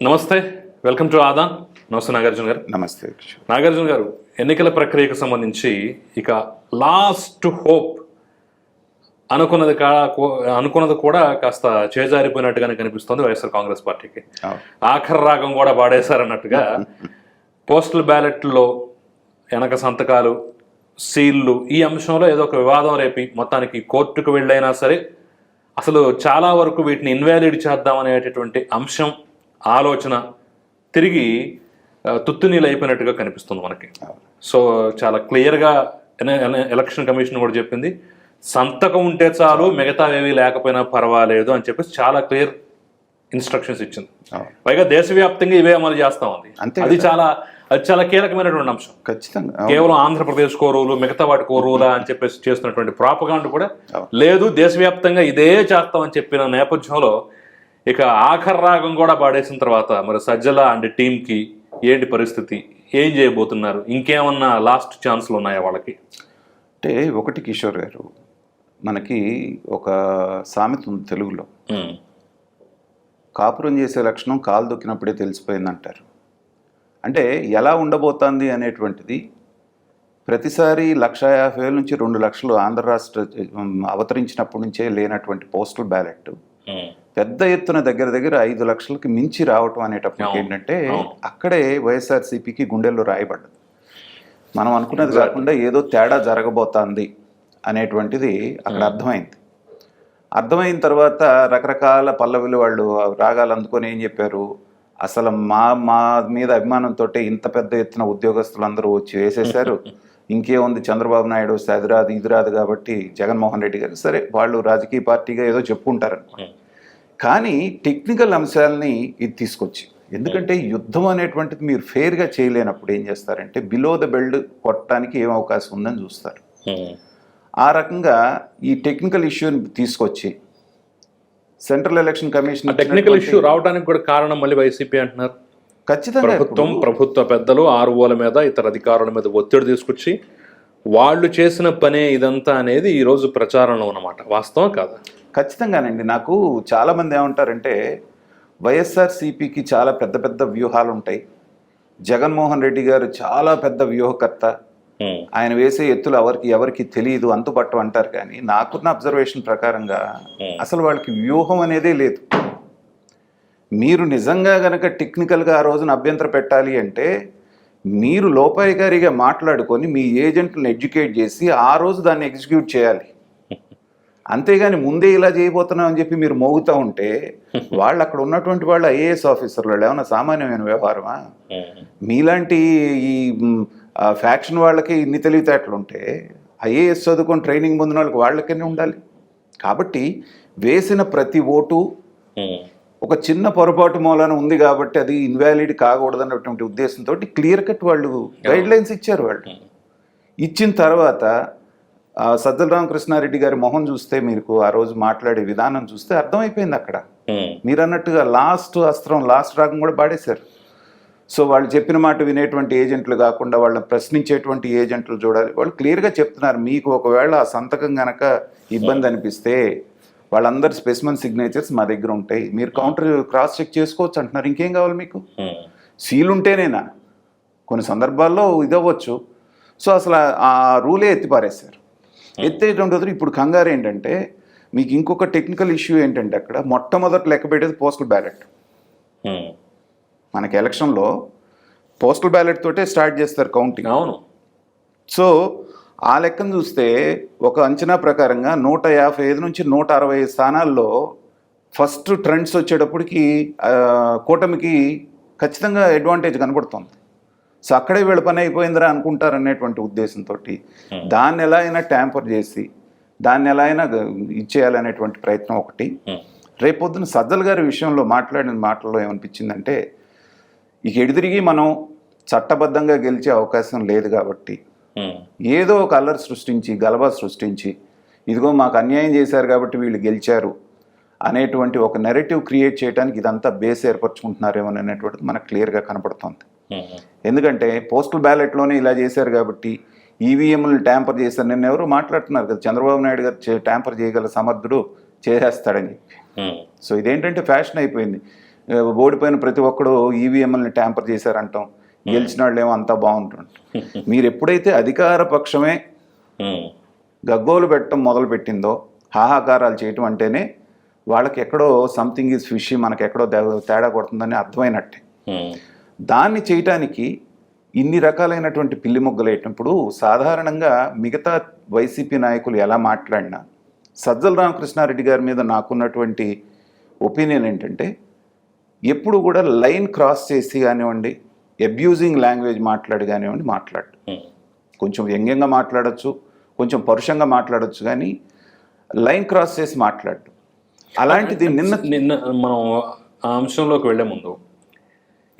నమస్తే welcome to Aadan నమస్తే నాగార్జున గారు నమస్తే. నాగార్జున గారు ఎన్నికల ప్రక్రియకు సంబంధించి ఇక లాస్ట్ హోప్ అనుకున్నది కా అనుకున్నది కూడా కాస్త చేజారిపోయినట్టుగానే కనిపిస్తోంది వైఎస్ఆర్ కాంగ్రెస్ పార్టీకి. ఆఖరి రాగం కూడా పాడేశారన్నట్టుగా పోస్టల్ బ్యాలెట్లో వెనక సంతకాలు సీళ్ళు ఈ అంశంలో ఏదో ఒక వివాదం రేపి మొత్తానికి కోర్టుకు వెళ్ళైనా సరే అసలు చాలా వరకు వీటిని ఇన్వాలిడ్ చేద్దామనేటటువంటి అంశం ఆలోచన తిరిగి అయిపోయినట్టుగా కనిపిస్తుంది మనకి. సో చాలా క్లియర్గా ఎలక్షన్ కమిషన్ కూడా చెప్పింది సంతకం ఉంటే చాలు మిగతా ఏవి లేకపోయినా పర్వాలేదు అని చెప్పేసి చాలా క్లియర్ ఇన్స్ట్రక్షన్స్ ఇచ్చింది. పైగా దేశవ్యాప్తంగా ఇవే అమలు చేస్తా ఉంది అంతే అది చాలా అది చాలా కీలకమైనటువంటి అంశం. ఖచ్చితంగా. కేవలం ఆంధ్రప్రదేశ్ కోరువులు మిగతా వాటి కోరువులా అని చెప్పేసి చేస్తున్నటువంటి ప్రాపగాండ్ కూడా. లేదు దేశవ్యాప్తంగా ఇదే చేస్తామని చెప్పిన నేపథ్యంలో ఇక ఆఖరి రాగం కూడా పాడేసిన తర్వాత మరి సజ్జల అండ్ టీంకి ఏంటి పరిస్థితి? ఏం చేయబోతున్నారు? ఇంకేమన్నా లాస్ట్ ఛాన్స్లు ఉన్నాయా వాళ్ళకి? అంటే ఒకటి కిషోర్ గారు మనకి ఒక సామెత ఉంది తెలుగులో. కాపురం చేసే లక్షణం కాలు దొక్కినప్పుడే తెలిసిపోయింది అంటారు అంటే ఎలా ఉండబోతోంది అనేటువంటిది ప్రతిసారి లక్ష యాభై వేల నుంచి రెండు లక్షలు ఆంధ్ర రాష్ట్ర అవతరించినప్పటి నుంచే లేనటువంటి పోస్టల్ బ్యాలెట్ పెద్ద ఎత్తున దగ్గర దగ్గర ఐదు లక్షలకి మించి రావటం అనేటప్పటికి. ఏంటంటే. అక్కడే వైఎస్ఆర్సీపీకి గుండెల్లో రాయబడ్డది. మనం అనుకున్నది కాకుండా ఏదో తేడా జరగబోతోంది అనేటువంటిది అక్కడ అర్థమైంది. అర్థమైన తర్వాత రకరకాల పల్లవిలు వాళ్ళు రాగాలు అందుకొని ఏం చెప్పారు? అసలు మా మా మీద అభిమానంతో ఇంత పెద్ద ఎత్తున ఉద్యోగస్తులు అందరూ వచ్చి వేసేశారు. ఇంకేముంది? చంద్రబాబు నాయుడు వస్తే అది రాదు ఇది రాదు కాబట్టి జగన్మోహన్ రెడ్డి గారు సరే వాళ్ళు రాజకీయ పార్టీగా ఏదో చెప్పుకుంటారు ఉమ్, కానీ టెక్నికల్ అంశాలని ఇది తీసుకొచ్చి ఎందుకంటే యుద్ధం అనేటువంటిది మీరు ఫెయిర్గా చేయలేనప్పుడు ఏం చేస్తారంటే బిలో ద బెల్ట్ కొట్టడానికి ఏం అవకాశం ఉందని చూస్తారు. ఉమ్, ఆ రకంగా ఈ టెక్నికల్ ఇష్యూని తీసుకొచ్చి central election commission technical issue రావడానికి కూడా కారణం మళ్ళీ వైసీపీ అంటున్నారు. ఖచ్చితంగా ప్రభుత్వం ప్రభుత్వ పెద్దలు ఆర్ఓల మీద ఇతర అధికారుల మీద ఒత్తిడి తీసుకొచ్చి వాళ్ళు చేసిన పనే ఇదంతా అనేది ఈ రోజు ప్రచారంలో ఉన్నమాట. వాస్తవం కాదా? ఖచ్చితంగానండి. నాకు చాలా మంది ఏమంటారంటే వైఎస్ఆర్ సిపికి చాలా పెద్ద పెద్ద వ్యూహాలు ఉంటాయి జగన్మోహన్ రెడ్డి గారు చాలా పెద్ద వ్యూహకర్త. ఆయన వేసే ఎత్తులు ఎవరికి ఎవరికి తెలియదు అంతుపట్టు అంటారు కానీ నాకున్న అబ్జర్వేషన్ ప్రకారంగా అసలు వాళ్ళకి వ్యూహం అనేదే లేదు. మీరు నిజంగా గనక టెక్నికల్గా ఆ రోజున అభ్యంతర పెట్టాలి అంటే మీరు లోపాయికారిగా మాట్లాడుకొని మీ ఏజెంట్లను ఎడ్యుకేట్ చేసి ఆ రోజు దాన్ని ఎగ్జిక్యూట్ చేయాలి. అంతేగాని ముందే ఇలా చేయబోతున్నాం అని చెప్పి మీరు మోగుతూ ఉంటే వాళ్ళు అక్కడ ఉన్నటువంటి వాళ్ళు ఐఏఎస్ ఆఫీసర్లు వాళ్ళు ఏమైనా సామాన్యమైన వ్యవహారమా? మీలాంటి ఈ ఫ్యాక్షన్ వాళ్ళకి ఇన్ని తెలివితేటలు ఉంటే ఐఏఎస్ చదువుకొని ట్రైనింగ్ పొందిన వాళ్ళకి వాళ్ళకనే ఉండాలి. కాబట్టి వేసిన ప్రతి ఓటు ఒక చిన్న పొరపాటు మూలాన ఉంది కాబట్టి అది ఇన్వాలిడ్ కాకూడదన్నటువంటి ఉద్దేశంతో క్లియర్ కట్ వాళ్ళు గైడ్ లైన్స్ ఇచ్చారు వాళ్ళు. ఇచ్చిన తర్వాత సజ్జల రామకృష్ణారెడ్డి గారి మొహం చూస్తే మీకు ఆ రోజు మాట్లాడే విధానం చూస్తే అర్థమైపోయింది అక్కడ. మీరు అన్నట్టుగా లాస్ట్ అస్త్రం లాస్ట్ రాగం కూడా పాడేశారు. సో వాళ్ళు చెప్పిన మాట వినేటువంటి ఏజెంట్లు కాకుండా వాళ్ళని ప్రశ్నించేటువంటి ఏజెంట్లు చూడాలి. వాళ్ళు క్లియర్గా చెప్తున్నారు మీకు ఒకవేళ ఆ సంతకం గనక ఇబ్బంది అనిపిస్తే వాళ్ళందరి స్పెసిమన్ సిగ్నేచర్స్ మా దగ్గర ఉంటాయి. మీరు కౌంటర్ క్రాస్ చెక్ చేసుకోవచ్చు అంటున్నారు. ఇంకేం కావాలి మీకు? సీల్ ఉంటేనేనా? కొన్ని సందర్భాల్లో ఇదవ్వచ్చు. సో అసలు ఆ- ఆ రూలే ఎత్తిపారేశారు. ఎత్తేటువంటి ఇప్పుడు కంగారు ఏంటంటే మీకు ఇంకొక టెక్నికల్ ఇష్యూ ఏంటంటే అక్కడ మొట్టమొదటి లెక్క పెట్టేది పోస్టల్ బ్యాలెట్ మనకి ఎలక్షన్లో పోస్టల్ బ్యాలెట్ తోటే స్టార్ట్ చేస్తారు కౌంటింగ్ అవును. సో ఆ లెక్కను చూస్తే ఒక అంచనా ప్రకారంగా నూట యాభై ఐదు నుంచి నూట అరవై స్థానాల్లో ఫస్ట్ ట్రెండ్స్ వచ్చేటప్పటికి కూటమికి ఖచ్చితంగా అడ్వాంటేజ్ కనబడుతుంది. సో అక్కడే వీళ్ళ పని అయిపోయిందిరా అనుకుంటారు అనేటువంటి ఉద్దేశంతో దాన్ని ఎలా అయినా ట్యాంపర్ చేసి దాన్ని ఎలా అయినా ఇచ్చేయాలనేటువంటి ప్రయత్నం ఒకటి. ఉమ్, రేపొద్దున సజ్జల్ గారి విషయంలో మాట్లాడిన మాటల్లో ఏమనిపించిందంటే ఇక ఎడిదిరిగి మనం చట్టబద్ధంగా గెలిచే అవకాశం లేదు కాబట్టి ఉమ్, ఏదో ఒక అల్లరి సృష్టించి గలబా సృష్టించి ఇదిగో మాకు అన్యాయం చేశారు కాబట్టి వీళ్ళు గెలిచారు అనేటువంటి ఒక నెరేటివ్ క్రియేట్ చేయడానికి ఇదంతా బేస్ ఏర్పరచుకుంటున్నారేమో అనేటువంటిది మనకు క్లియర్గా కనపడుతుంది. ఎందుకంటే పోస్టల్ బ్యాలెట్లోనే ఇలా చేశారు కాబట్టి ఈవీఎంలు ట్యాంపర్ చేశారు. నిన్న ఎవరు మాట్లాడుతున్నారు కదా చంద్రబాబు నాయుడు గారు ట్యాంపర్ చేయగల సమర్థుడు చేసేస్తాడని. సో ఇదేంటంటే ఫ్యాషన్ అయిపోయింది. ఓడిపోయిన ప్రతి ఒక్కడు ఈవీఎంఎల్ని ట్యాంపర్ చేశారంటాం. గెలిచిన వాళ్ళు ఏమో అంతా బాగుంటుంది మీరు ఎప్పుడైతే అధికార పక్షమే గగ్గోలు పెట్టడం మొదలు పెట్టిందో హాహాకారాలు చేయటం అంటేనే వాళ్ళకి ఎక్కడో సంథింగ్ ఈజ్ ఫిషి మనకి ఎక్కడో తేడా కొడుతుందని అర్థమైనట్టే. దాన్ని చేయటానికి ఇన్ని రకాలైనటువంటి పిల్లి మొగ్గలు వేయటప్పుడు సాధారణంగా మిగతా వైసీపీ నాయకులు ఎలా మాట్లాడినా సజ్జల రామకృష్ణారెడ్డి గారి మీద నాకున్నటువంటి ఒపీనియన్ ఏంటంటే ఎప్పుడు కూడా లైన్ క్రాస్ చేసి కానివ్వండి అబ్యూజింగ్ లాంగ్వేజ్ మాట్లాడి కానివ్వండి మాట్లాడు ఉమ్. కొంచెం వ్యంగ్యంగా మాట్లాడొచ్చు కొంచెం పరుషంగా మాట్లాడొచ్చు కానీ లైన్ క్రాస్ చేసి మాట్లాడు అలాంటిది నిన్న నిన్న మనం ఆ అంశంలోకి వెళ్ళే ముందు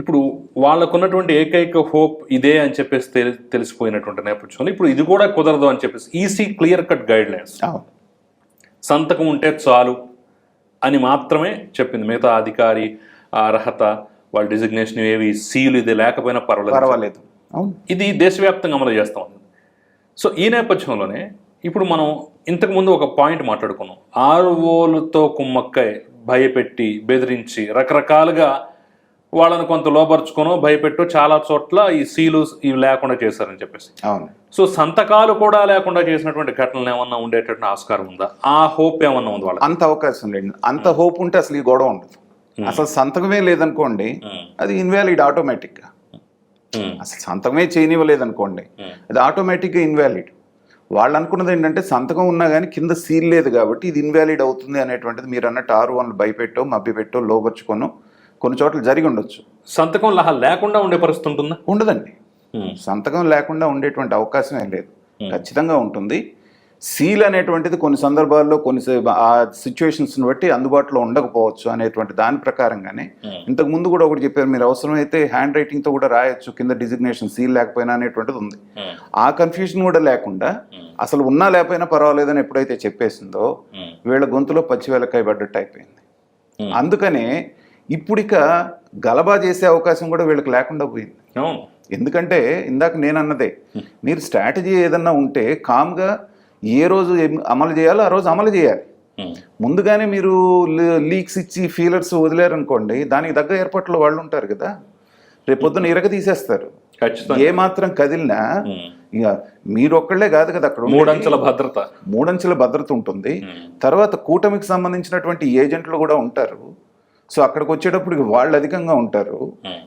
ఇప్పుడు వాళ్ళకున్నటువంటి ఏకైక హోప్ ఇదే అని చెప్పేసి తెలి- తెలిసిపోయినటువంటి నేపథ్యంలో ఇప్పుడు ఇది కూడా కుదరదు అని చెప్పేసి EC clear cut guidelines. సంతకం ఉంటే చాలు అని మాత్రమే చెప్పింది. మిగతా అధికారి అర్హత వాళ్ళ డిజిగ్నేషన్ ఏవి సీలు ఇది లేకపోయినా పర్వాలేదు. పర్వాలేదు. ఇది దేశవ్యాప్తంగా అమలు చేస్తా ఉంది. సో ఈ నేపథ్యంలోనే ఇప్పుడు మనం ఇంతకుముందు ఒక పాయింట్ మాట్లాడుకున్నాం. ఆర్ఓలతో కుమ్మక్కై భయపెట్టి బెదిరించి రకరకాలుగా వాళ్ళని కొంత లోపరుచుకోనో భయపెట్టో చాలా చోట్ల ఈ సీలు ఇవి లేకుండా చేశారని చెప్పేసి. అవును. సో సంతకాలు కూడా లేకుండా చేసినటువంటి ఘటనలు ఏమన్నా ఉండేటట్టు ఆస్కారం ఉందా? ఆ హోప్ ఏమన్నా ఉంది వాళ్ళకి? అంత అవకాశం లేదు. అంత హోప్ ఉంటే అసలు ఈ గొడవ ఉండదు. అసలు సంతకమే లేదనుకోండి అది ఇన్వాలిడ్ ఆటోమేటిక్గా. అసలు సంతకమే చేయనివ్వలేదనుకోండి అది ఆటోమేటిక్గా ఇన్వాలిడ్. వాళ్ళు అనుకున్నది ఏంటంటే సంతకం ఉన్నా కానీ కింద సీల్ లేదు కాబట్టి ఇది ఇన్వాలిడ్ అవుతుంది అనేటువంటిది మీరు అన్నట్టు ఆరు వన్లు భయపెట్టో మభ్యపెట్టో లోపరుచుకోను కొన్ని చోట్ల జరిగి ఉండొచ్చు. సంతకం లహ లేకుండా ఉండే పరిస్థితి ఉంటుందా? ఉండదండి. సంతకం లేకుండా ఉండేటువంటి అవకాశం ఏం లేదు. ఖచ్చితంగా ఉంటుంది. సీల్ అనేటువంటిది కొన్ని సందర్భాల్లో కొన్ని ఆ సిచ్యువేషన్స్ని బట్టి అందుబాటులో ఉండకపోవచ్చు అనేటువంటి దాని ప్రకారంగానే. ఇంతకు ముందు కూడా ఒకటి చెప్పారు మీరు అవసరమైతే హ్యాండ్ రైటింగ్తో కూడా రాయొచ్చు కింద డిజిగ్నేషన్ సీల్ లేకపోయినా అనేటువంటిది ఉంది. ఆ కన్ఫ్యూజన్ కూడా లేకుండా అసలు ఉన్నా లేకపోయినా పర్వాలేదని ఎప్పుడైతే చెప్పేసిందో వీళ్ళ గొంతులో పచ్చి వెలకాయ పడ్డట్టు అయిపోయింది. అందుకనే ఇప్పుడిక గలబా చేసే అవకాశం కూడా వీళ్ళకి లేకుండా పోయింది. అవును. ఎందుకంటే ఇందాక నేను అన్నదే మీరు స్ట్రాటజీ ఏదన్నా ఉంటే కామ్గా ఏ రోజు అమలు చేయాలో ఆ రోజు అమలు చేయాలి. ముందుగానే మీరు లీక్స్ ఇచ్చి ఫీలర్స్ వదిలేరనుకోండి దానికి తగ్గ ఏర్పాట్లు వాళ్ళు ఉంటారు కదా. రేపొద్దున ఇరగ తీసేస్తారు. ఖచ్చితంగా. ఏ మాత్రం కదిలినా ఇక మీరు ఒక్కళ్ళే కాదు కదా అక్కడ. మూడంచెల భద్రత. మూడంచెల భద్రత ఉంటుంది. తర్వాత కూటమికి సంబంధించినటువంటి ఏజెంట్లు కూడా ఉంటారు. సో అక్కడికి వచ్చేటప్పుడు వాళ్ళు అధికంగా ఉంటారు.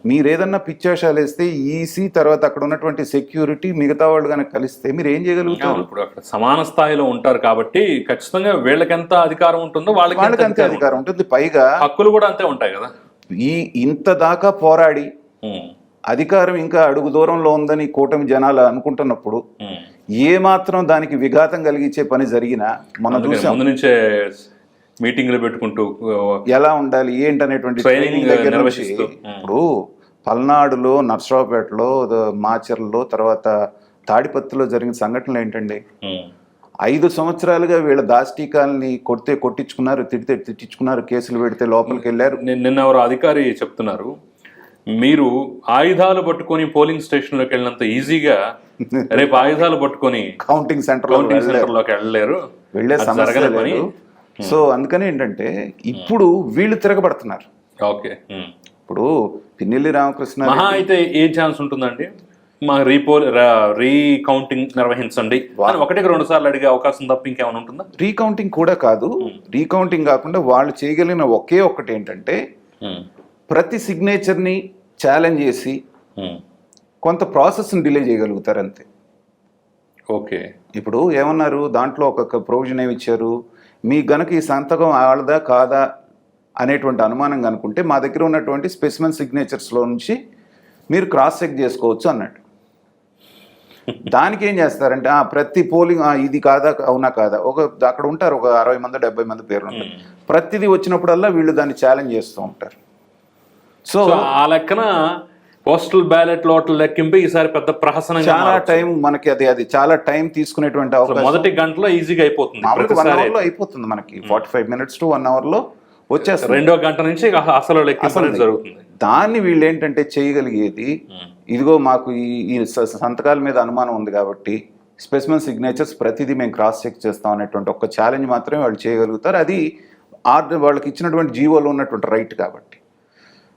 మీరు ఏదన్నా పిచ్చాషాలు వేస్తే ఈసీ తర్వాత అక్కడ ఉన్నటువంటి సెక్యూరిటీ మిగతా వాళ్ళు కనుక కలిస్తే మీరు ఏం చేయగలుగుతారు? ఇప్పుడు అక్కడ సమాన స్థాయిలో ఉంటారు కాబట్టి ఖచ్చితంగా వీళ్ళకి ఎంత అధికారం ఉంటుందో వాళ్ళకి ఎంత వాళ్ళకి అంతే అధికారం ఉంటుంది. పైగా. హక్కులు కూడా అంతే ఉంటాయి కదా? ఈ ఇంత దాకా పోరాడి అధికారం ఇంకా అడుగు దూరంలో ఉందని కూటమి జనాలు అనుకుంటున్నప్పుడు. ఏ మాత్రం దానికి విఘాతం కలిగించే పని జరిగినా మనం చూసాం. ముందు నుంచే మీటింగ్లు పెట్టుకుంటూ ఎలా ఉండాలి ఏంటనేటువంటి ట్రైనింగ్ దగ్గర నుంచి. ఇప్పుడు పల్నాడులో నర్సరావుపేటలో మాచర్లలో తర్వాత తాడిపత్రిలో జరిగిన సంఘటనలు ఏంటండి? ఐదు సంవత్సరాలుగా వీళ్ళ దాష్టీకాల్ని కొడితే కొట్టించుకున్నారు తిడితే తిట్టించుకున్నారు కేసులు పెడితే లోపలికి వెళ్ళారు. నిన్న నిన్న ఎవరో అధికారి చెప్తున్నారు మీరు ఆయుధాలు పట్టుకొని పోలింగ్ స్టేషన్లోకి వెళ్ళినంత ఈజీగా రేపు ఆయుధాలు పట్టుకొని కౌంటింగ్ సెంటర్ కౌంటింగ్ సెంటర్లోకి వెళ్ళలేరు. వెళ్ళే సమస్య సో అందుకని ఏంటంటే ఇప్పుడు వీళ్ళు తిరగబడుతున్నారు. ఓకే. ఉమ్. ఇప్పుడు పిన్నెల్లి రామకృష్ణ అయితే ఏ ఛాన్స్ ఉంటుందండి? మా రీపో రీకౌంటింగ్ నిర్వహించండి. ఒకటికి రెండు సార్లు అడిగే అవకాశం తప్ప ఇంకేమైనా ఉంటుందా? రీకౌంటింగ్ కూడా కాదు. రీకౌంటింగ్ కాకుండా వాళ్ళు చేయగలిగిన ఒకే ఒక్కటి ఏంటంటే ప్రతి సిగ్నేచర్ని ఛాలెంజ్ చేసి కొంత ప్రాసెస్ని డిలే చేయగలుగుతారు అంతే. ఓకే. ఇప్పుడు ఏమన్నారు? దాంట్లో ఒక ప్రొవిజన్ ఏమి ఇచ్చారు? మీ గనక ఈ సంతకం ఆడదా కాదా అనేటువంటి అనుమానం కనుకుంటే మా దగ్గర ఉన్నటువంటి స్పెసిమెన్ సిగ్నేచర్స్లో నుంచి మీరు క్రాస్ చెక్ చేసుకోవచ్చు అన్నట్టు. దానికి ఏం చేస్తారంటే ఆ, ప్రతి పోలింగ్ ఇది కాదా అవునా కాదా ఒక అక్కడ ఉంటారు ఒక అరవై మంది డెబ్బై మంది పేర్లు ఉంటారు. ప్రతిదీ వచ్చినప్పుడల్లా వీళ్ళు దాన్ని ఛాలెంజ్ చేస్తూ ఉంటారు. సో ఆ లెక్కన పోస్టల్ బ్యాలెట్ లోట్ల లెక్కింపు ఈసారి పెద్ద ప్రహసనంగా చాలా. టైం మనకి అది అది చాలా టైం తీసుకునేటువంటి అవకాశం. మొదటి గంటలో ఈజీగా అయిపోతుంది మామూలుగా వన్ ప్రతిసారి అవర్లో అయిపోతుంది మనకి. Forty five minutes to one అవర్లో వచ్చేస్తుంది. రెండో గంట నుంచి అసలు లెక్కింపు జరుగుతుంది. దాన్ని వీళ్ళు ఏంటంటే చేయగలిగేది ఇదిగో మాకు ఈ సంతకాల మీద అనుమానం ఉంది కాబట్టి స్పెసిమన్ సిగ్నేచర్స్ ప్రతిదీ మేము క్రాస్ చెక్ చేస్తాం అనేటువంటి ఒక ఛాలెంజ్ మాత్రమే వాళ్ళు చేయగలుగుతారు. అది ఆర్డర్ వాళ్ళకి ఇచ్చినటువంటి జీవోలో ఉన్నటువంటి రైట్ కాబట్టి.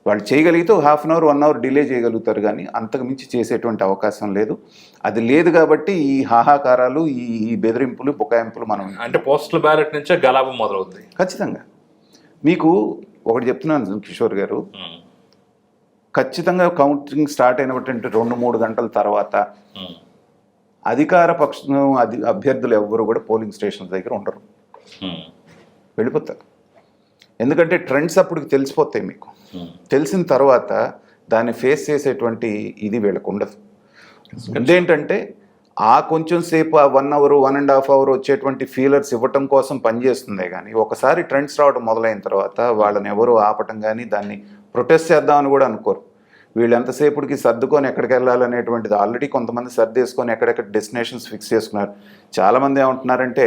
వాళ్ళు చేయగలిగితే half an hour one hour delay చేయగలుగుతారు కానీ అంతకు మించి చేసేటువంటి అవకాశం లేదు. అది లేదు కాబట్టి ఈ హాహాకారాలు ఈ బెదిరింపులు బుకాయింపులు మనం అంటే పోస్టల్ బ్యాలెట్ నుంచే గలాభం మొదలవుతుంది ఖచ్చితంగా. మీకు ఒకటి చెప్తున్నాను కిషోర్ గారు. ఖచ్చితంగా కౌంటింగ్ స్టార్ట్ అయినటువంటి రెండు మూడు గంటల తర్వాత అధికార పక్షం అభ్యర్థులు ఎవ్వరు కూడా పోలింగ్ స్టేషన్ దగ్గర ఉండరు. వెళ్ళిపోతారు. ఎందుకంటే ట్రెండ్స్ అప్పటికి తెలిసిపోతాయి మీకు. తెలిసిన తర్వాత దాన్ని ఫేస్ చేసేటువంటి ఇది వీళ్ళకు ఉండదు. ఇదేంటంటే ఆ కొంచెం సేపు ఆ one hour one and half hour వచ్చేటువంటి ఫీలర్స్ ఇవ్వటం కోసం పనిచేస్తుందే కానీ ఒకసారి ట్రెండ్స్ రావడం మొదలైన తర్వాత వాళ్ళని ఎవరు ఆపటం కానీ దాన్ని ప్రొటెస్ట్ చేద్దామని కూడా అనుకోరు. వీళ్ళు ఎంతసేపటికి సర్దుకొని ఎక్కడికి వెళ్ళాలనేటువంటిది ఆల్రెడీ కొంతమంది సర్దేసుకొని ఎక్కడెక్కడ డెస్టినేషన్స్ ఫిక్స్ చేసుకున్నారు. చాలామంది ఏమంటున్నారంటే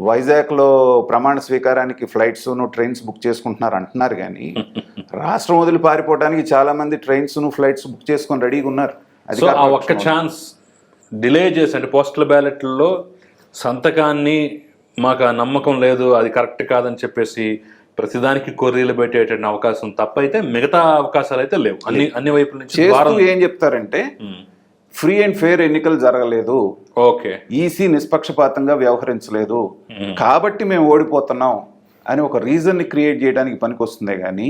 వైజాగ్లో ప్రమాణ స్వీకారానికి ఫ్లైట్స్ను ట్రైన్స్ బుక్ చేసుకుంటున్నారు అంటున్నారు కానీ రాష్ట్రం వదిలి పారిపోవడానికి చాలామంది ట్రైన్స్ను ఫ్లైట్స్ బుక్ చేసుకొని రెడీగా ఉన్నారు. అధికార ఒక్క ఛాన్స్ డిలే చేసి అంటే పోస్టల్ బ్యాలెట్లో సంతకాన్ని మాకు ఆ నమ్మకం లేదు అది కరెక్ట్ కాదని చెప్పేసి ప్రతిదానికి కొర్రీలు పెట్టేటువంటి అవకాశం తప్పైతే మిగతా అవకాశాలు అయితే లేవు. అన్ని అన్ని వైపుల నుంచి ఏం చెప్తారంటే ఫ్రీ అండ్ ఫెయిర్ ఎన్నికలు జరగలేదు. ఓకే. ఈసీ నిష్పక్షపాతంగా వ్యవహరించలేదు. కాబట్టి మేము ఓడిపోతున్నాం అని ఒక రీజన్ని క్రియేట్ చేయడానికి పనికొస్తుందే కానీ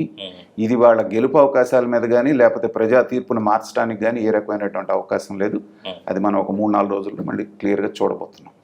ఇది వాళ్ళ గెలుపు అవకాశాల మీద కానీ లేకపోతే ప్రజా తీర్పును మార్చడానికి కానీ ఏ రకమైనటువంటి అవకాశం లేదు. అది మనం ఒక మూడు నాలుగు రోజుల్లో మళ్ళీ క్లియర్గా చూడబోతున్నాం.